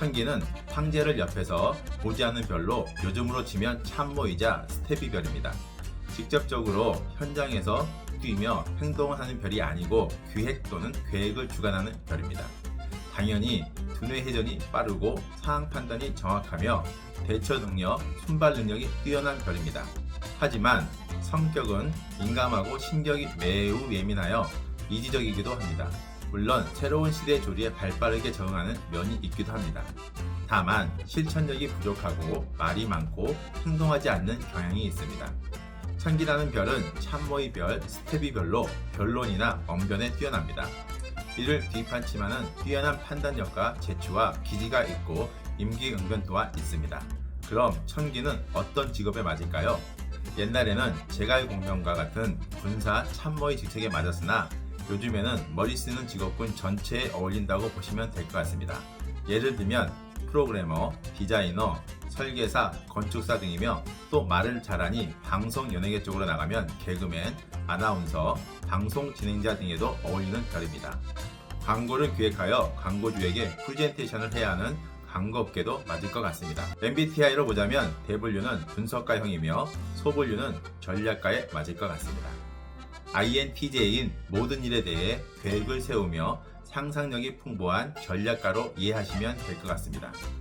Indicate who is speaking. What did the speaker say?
Speaker 1: 천기는 황제를 옆에서 보지 않는 별로 요즘으로 치면 참모이자 스테비별입니다. 직접적으로 현장에서 뛰며 행동을 하는 별이 아니고 기획 또는 계획을 주관하는 별입니다. 당연히 두뇌 회전이 빠르고 상황 판단이 정확하며 대처 능력, 순발 능력이 뛰어난 별입니다. 하지만 성격은 민감하고 신경이 매우 예민하여 이지적이기도 합니다. 물론 새로운 시대 조리에 발빠르게 적응하는 면이 있기도 합니다. 다만 실천력이 부족하고 말이 많고 행동하지 않는 경향이 있습니다. 천기라는 별은 참모의 별, 스테비 별로 변론이나 언변에 뛰어납니다. 이를 뒷받침하는 뛰어난 판단력과 재치와 기지가 있고 임기응변 또한 있습니다. 그럼 천기는 어떤 직업에 맞을까요? 옛날에는 제갈 공명과 같은 군사 참모의 직책에 맞았으나 요즘에는 머리 쓰는 직업군 전체에 어울린다고 보시면 될 것 같습니다. 예를 들면 프로그래머, 디자이너, 설계사, 건축사 등이며 또 말을 잘하니 방송 연예계 쪽으로 나가면 개그맨, 아나운서, 방송 진행자 등에도 어울리는 별입니다. 광고를 기획하여 광고주에게 프레젠테이션을 해야 하는 광고업계도 맞을 것 같습니다. MBTI로 보자면 대분류는 분석가형이며 소분류는 전략가에 맞을 것 같습니다. INTJ인 모든 일에 대해 계획을 세우며 상상력이 풍부한 전략가로 이해하시면 될 것 같습니다.